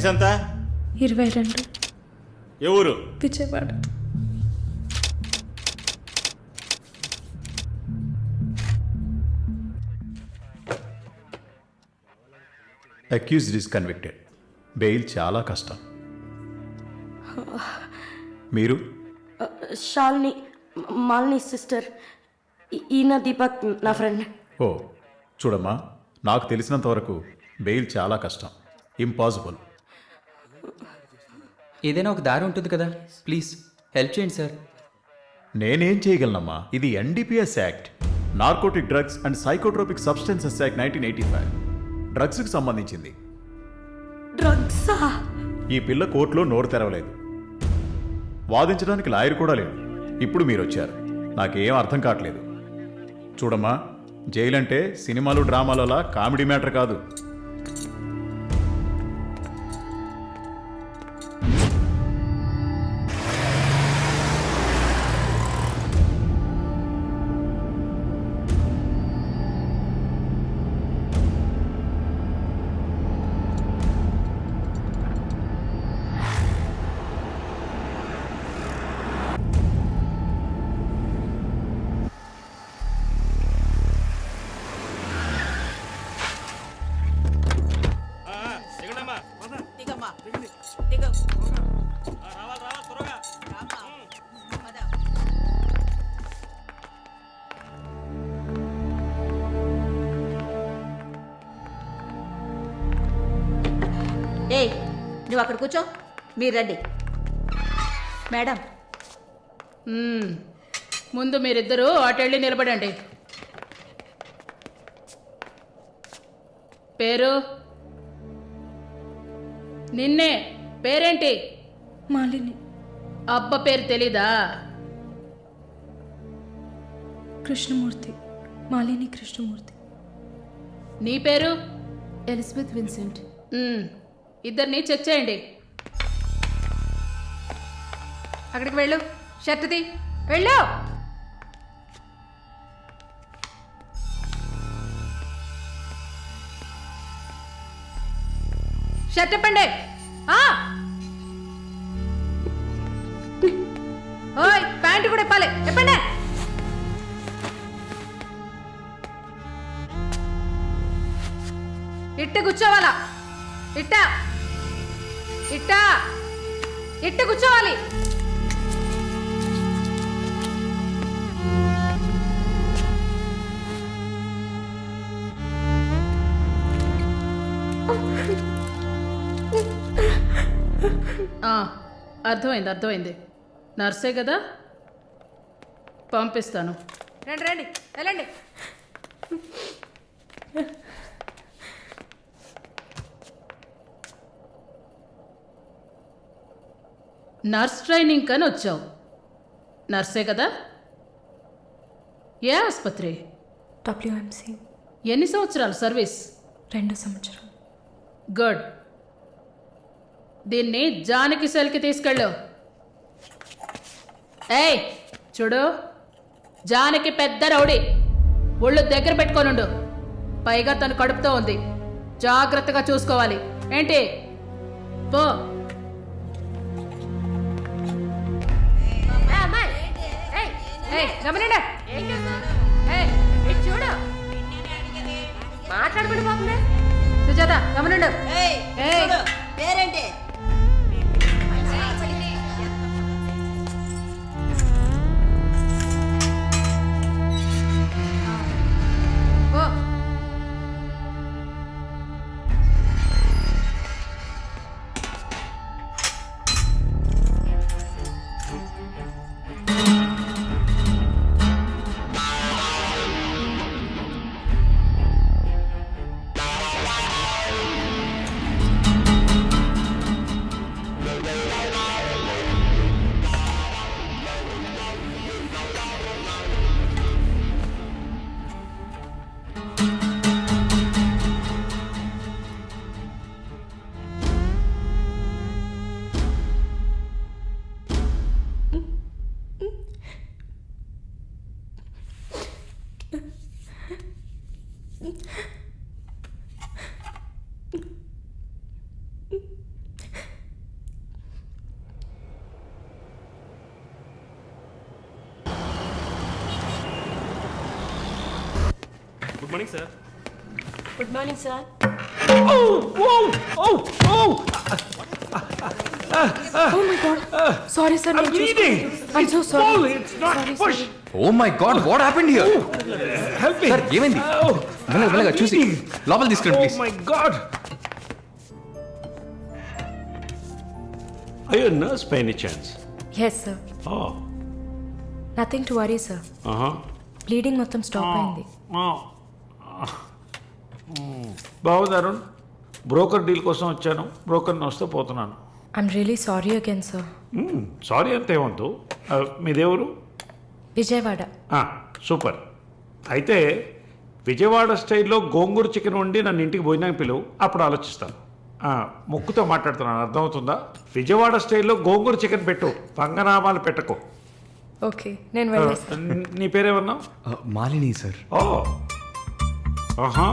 వయసు ఎంత? ఇరవై రెండు. ఏ ఊరు? Vijayawada. Accused is convicted bail చాలా కష్టం. మీరు? షాల్ని మాలిని సిస్టర్. ఈ- ఈయన దీపక్ నా ఫ్రెండ్. ఓ చూడమ్మా నాకు తెలిసినంత వరకు బెయిల్ చాలా కష్టం. ఇంపాసిబుల్ ఏదైనా ఒక దారి ఉంటుంది కదా? ప్లీజ్ హెల్ప్ చేయండి సార్. నేనేం చేయగలనమ్మా? ఇది N D P S act. Narcotic drugs and psychotropic substances act nineteen eighty five. డ్రగ్స్కి సంబంధించింది. డ్రగ్సా? ఈ పిల్ల కోర్టులో నోరు తెరవలేదు. వాదించడానికి లాయర్ కూడా లేడు. ఇప్పుడు మీరు వచ్చారు నాకేం అర్థం కావట్లేదు. చూడమ్మా జైలు అంటే సినిమాలు డ్రామాలలా కామెడీ మ్యాటర్ కాదు. నువ్వు అక్కడ కూర్చో. మీరు రండి. మేడం. ముందు మీరిద్దరూ అటెళ్ళి నిలబడండి. పేరు? నిన్నే. పేరేంటి? మాలిని. అబ్బ పేరు తెలీదా? కృష్ణమూర్తి. మాలిని కృష్ణమూర్తి. నీ పేరు? Elizabeth Vincent. మ్మ్. ఇద్దరిని చెక్ చేయండి. అక్కడికి వెళ్ళు. షర్ట్ది వెళ్ళు. షర్ట్ చెప్పండి ఆ! ఓయ్ ప్యాంటు కూడా ఇప్పాలి. చెప్పండి ఇట్ట కూర్చోవాలా? ఇట్ట. ఇట్ట. ఇట్ట కూర్చోవాలి. అర్థమైంది అర్థమైంది. నర్సే కదా? పంపిస్తాను. రండి రండి వెళ్ళండి. నర్స్ ట్రైనింగ్ అని వచ్చావు నర్సే కదా? ఏ ఆసుపత్రి? డబ్ల్యూఎంసి ఎన్ని సంవత్సరాలు సర్వీస్? రెండు సంవత్సరం గుడ్. దీన్ని జానకి సెల్కి తీసుకెళ్ళు. ఏయ్ చూడు. జానకి పెద్ద రౌడీ. ఒళ్ళు దగ్గర పెట్టుకోనుండు. పైగా తను కడుపుతో ఉంది. జాగ్రత్తగా చూసుకోవాలి. ఏంటి? పో. గమనండి? చూడు. పోతుంది? సుజాత గమనండు? పేరేంటి? Good morning sir good morning sir sorry sir నేను I'm so sorry oh my god what happened here sir ఏమైంది మెల్లగా మెల్లగా చూసి లోపల తీసుకురండి please my god Are you a nurse by any chance? Yes sir Oh, nothing to worry sir uh-huh. Bleeding మొత్తం stop అయింది Oh. బాగుంది Arun broker deal కోసం వచ్చాను. బ్రోకర్ని వస్తే పోతున్నాను. I'm really sorry again sir sorry అంతే Uh, మీదేవరు విజయవాడ. సూపర్. అయితే విజయవాడ స్టైల్లో గోంగూర చికెన్ వండి నన్ను ఇంటికి భోజనానికి పిలువు. అప్పుడు ఆలోచిస్తాను. ఆ, ముక్కుతో మాట్లాడుతున్నాను. అర్థమవుతుందా? విజయవాడ స్టైల్లో గోంగూర చికెన్ పెట్టు. పంగనామాలు పెట్టకు. ఓకే నేను నీ పేరేమన్నావు మాలిని సార్. ఓ ఆహా.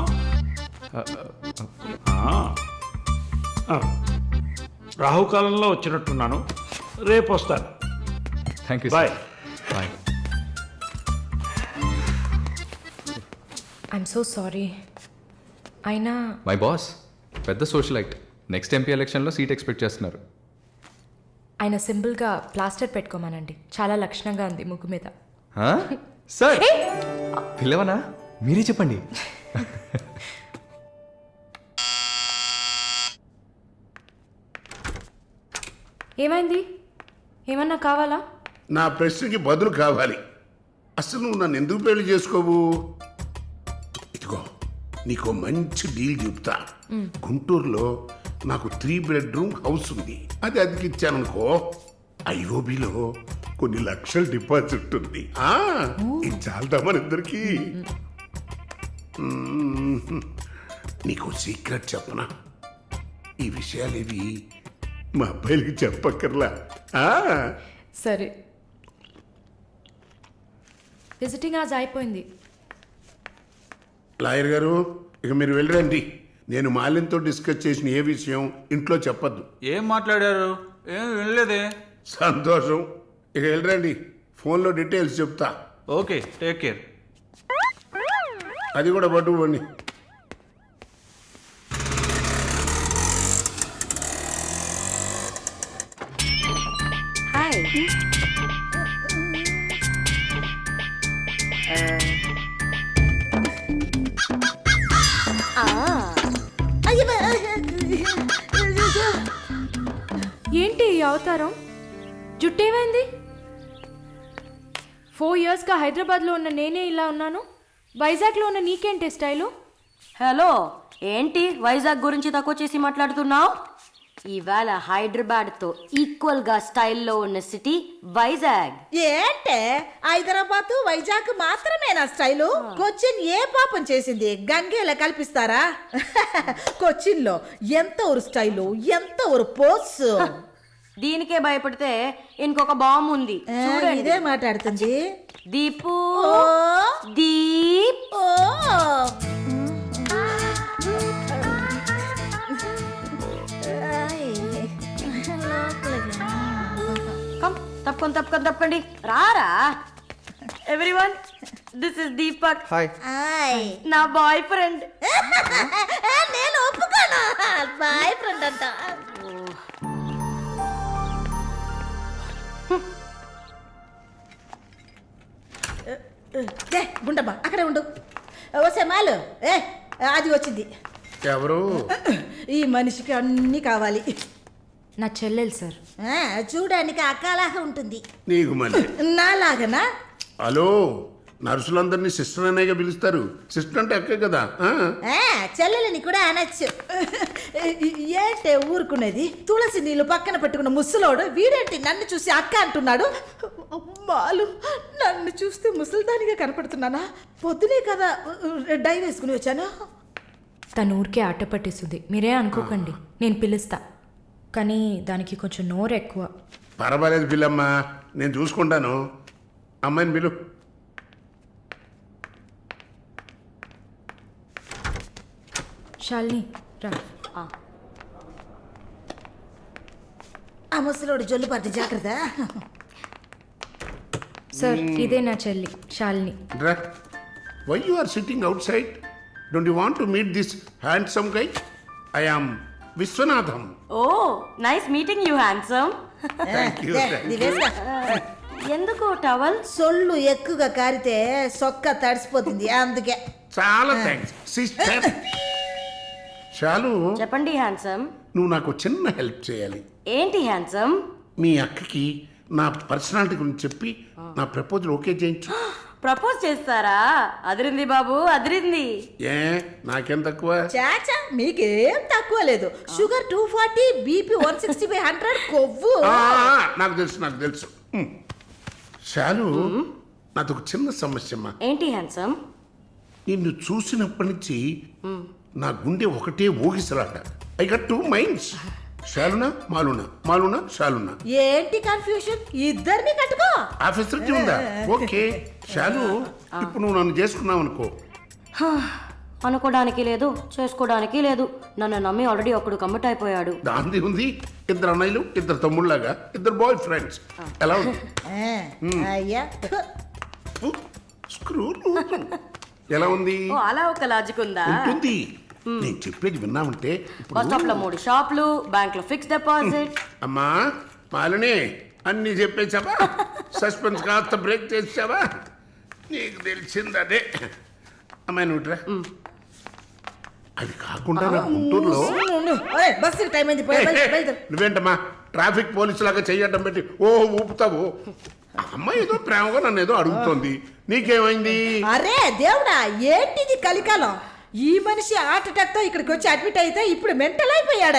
రాహుకాలంలో వచ్చినట్టున్నాను. రేపు వస్తాను. Thank you bye bye I'm so sorry అయినా మై బాస్ పెద్ద సోషలైట్ నెక్స్ట్ ఎంపీ ఎలక్షన్లో సీట్ ఎక్స్పెక్ట్ చేస్తున్నారు. ఆయన సింపుల్గా ప్లాస్టర్ పెట్టుకోమనండి. చాలా లక్షణంగా ఉంది ముగ్గు మీద. సార్ పిల్లవనా మీరే చెప్పండి. ఏమైంది? ఏమన్నా కావాలా? నా ప్రశ్నకి బదులు కావాలి. అసలు నువ్వు నన్ను ఎందుకు పెళ్ళి చేసుకోవు ఇదిగో నీకు మంచి డీల్ చెప్తా. గుంటూరులో నాకు త్రీ బెడ్రూమ్ హౌస్ ఉంది. అది అదికిచ్చాననుకో ఐఓబిలో కొన్ని లక్షల డిపాజిట్ ఉంది. ఆ, ఇది చాలదా మన ఇద్దరికి నీకు సీక్రెట్ చెప్పనా? ఈ విషయాలేవి మా అబ్బాయిలకి చెప్పక్కర్లా. ఆ? సరే. విజిటింగ్ ఆజ్ అయిపోయింది. లాయర్ గారు ఇక మీరు వెళ్ళరండి. నేను మాలిన్తో డిస్కస్ చేసిన ఏ విషయం ఇంట్లో చెప్పద్దు. ఏం మాట్లాడారు? ఏం వినలేదే? సంతోషం. ఇక వెళ్ళరండి. ఫోన్లో డీటెయిల్స్ చెప్తా. ఓకే టేక్ కేర్ అది కూడా పట్టుకోండి హాయ్. ఏంటి ఈ అవతారం? జుట్టేమైంది? ఫోర్ ఇయర్స్గా హైదరాబాద్లో ఉన్న నేనే ఇలా ఉన్నాను? వైజాగ్లో ఉన్న నీకేంటి స్టైలు? హలో ఏంటి వైజాగ్ గురించి తక్కువ చేసి మాట్లాడుతున్నావు? ఇవాళ హైదరాబాద్తో ఈక్వల్గా స్టైల్లో ఉన్న సిటీ వైజాగ్. ఏంటే? హైదరాబాద్ వైజాగ్ మాత్రమేనా స్టైలు? కొచ్చిన్ ఏ పాపం చేసింది? గంగేలా కల్పిస్తారా? కొచ్చిన్లో ఎంత ఒక స్టైలు ఎంత ఒక పోస్ దీనికే భయపడితే ఇంకొక బాంబు ఉంది. చూడండి. ఇదే మాట్లాడుతుంది. దీపు. దీప్. కమ్ తప్పకొని తప్పకొని తప్పకండి. రారా everyone this is Deepak hi. నా బాయ్ ఫ్రెండ్ నేను ఒప్పుకోను. బాయ్ ఫ్రెండ్ అంట ఏ గుండమ్మ అక్కడే ఉండు. ఓసే మాలు ఏ అది వచ్చింది. ఎవరు? ఈ మనిషికి అన్నీ కావాలి. నా చెల్లెలు సార్. ఆ, చూడడానికి అక్కలాగా ఉంటుంది. నీకు మళ్ళీ నాలాగనా? హలో నర్సులందరినీ సిస్టర్ అనేగా పిలుస్తారు. సిస్టర్ అంటే అక్కే కదా? ఆ? ఆ, చెల్లెలని కూడా అనొచ్చు. ఏంటే ఊరుకునేది? తులసి నీళ్ళు పక్కన పెట్టుకున్న ముసలోడు వీడేంటి నన్ను చూసి అక్క అంటున్నాడు? అమ్మాలు నన్ను చూస్తే ముసలిదానిగా కనపడుతున్నానా? పొద్దునే కదా డై వేసుకుని వచ్చాను? తను ఊరికే ఆట పట్టిస్తుంది. మీరే అనుకోకండి. నేను పిలుస్తా. కానీ దానికి కొంచెం నోరు ఎక్కువ. పర్వాలేదు పిల్లమ్మ నేను చూసుకుంటాను. అమ్మాయిని పిలు. షాలిని రా. ఆ. ముసలోడు జొల్లు పట్టి జాగ్రత్త. సార్ ఇదే నా చెల్లి షాలిని రా why you are sitting outside don't you want to meet this handsome guy I am Viswanatham oh nice meeting you handsome thank you. ఎందుకు టవల్? సొల్లు ఎక్కువగా కారితే సొక్క తడిసిపోతుంది అందుకే. చాలా థ్యాంక్స్ సిస్టర్ చాలు చెప్పండి హ్యాండ్సమ్ నువ్వు నాకు చిన్న హెల్ప్ చేయాలి. ఏంటి హ్యాండ్సమ్ మీ అక్కకి నా పర్సనాలిటీ గురించి చెప్పి నా ప్రపోజల్ ఓకే చేయించు. ప్రపోజ్ చేస్తారా? అదిరింది బాబు అదిరింది. ఏ నాకేం తక్కువ? చాచా మీకేం తక్కువ లేదు. Sugar two forty BP one sixty by hundred కొవ్వు. ఆ, నాకు తెలుసు నాకు తెలుసు. శాలు నాది ఒక చిన్న సమస్య అమ్మా. ఏంటి హ్యాండ్సమ్ నిన్ను చూసినప్పటి నుంచి నా గుండె ఒకటే ఊగిసలాట. ఐ గట్ టూ మైండ్స్ శాలునా? మాలునా? మాలునా? శాలునా? ఏంటి కన్ఫ్యూషన్ ఇద్దరిని కట్టుకో. ఆఫీసర్కి ఉందా? ఓకే. శాలు ఇప్పుడు నువ్వు నన్ను చేసుకున్నావు అనుకో. అనుకోవడానికి లేదు చేసుకోవడానికి లేదు. నన్ను నమ్మి ఆల్రెడీ ఒకడు కమిట్ అయిపోయాడు దాంది ఉంది. ఇద్దరు అన్నయ్యలు ఇద్దరు తమ్ముళ్ళలాగా ఇద్దరు బాయ్ ఫ్రెండ్స్. ఎలా ఉంది? అయ్యా. స్క్రూ ఎలా ఉంది? ఓ అలా ఒక లాజిక్ ఉందా? ఉంటుంది. నేను చెప్పేది విన్నామంటే బస్ స్టాప్లో ఇప్పుడు మూడు షాపులు బ్యాంక్లో ఫిక్స్ డిపాజిట్ అమ్మా మాలిని అన్ని చెప్పేసావా సస్పెన్స్ కాస్త బ్రేక్ చేసావా నీకు తెలిసింది అదే అమ్మాయి నువ్వుట్రా అది కాకుండా నా గుంటూరులో టైం అయింది పోయి, బయలుదేరు, బయలుదేరు. నువ్వేంటమ్మా ట్రాఫిక్ పోలీసు లాగా చెయ్యటం పెట్టి ఓ ఊపుతావు? ఆ అమ్మాయి ఏదో ప్రేమగా నన్ను ఏదో అడుగుతోంది. నీకేమైంది? అరే దేవుడా ఏంటిది కలికాలం? ఈ మనిషి హార్ట్తో ఇక్కడికి వచ్చి అడ్మిట్ అయితే ఇప్పుడు మెంటల్ అయిపోయాడే.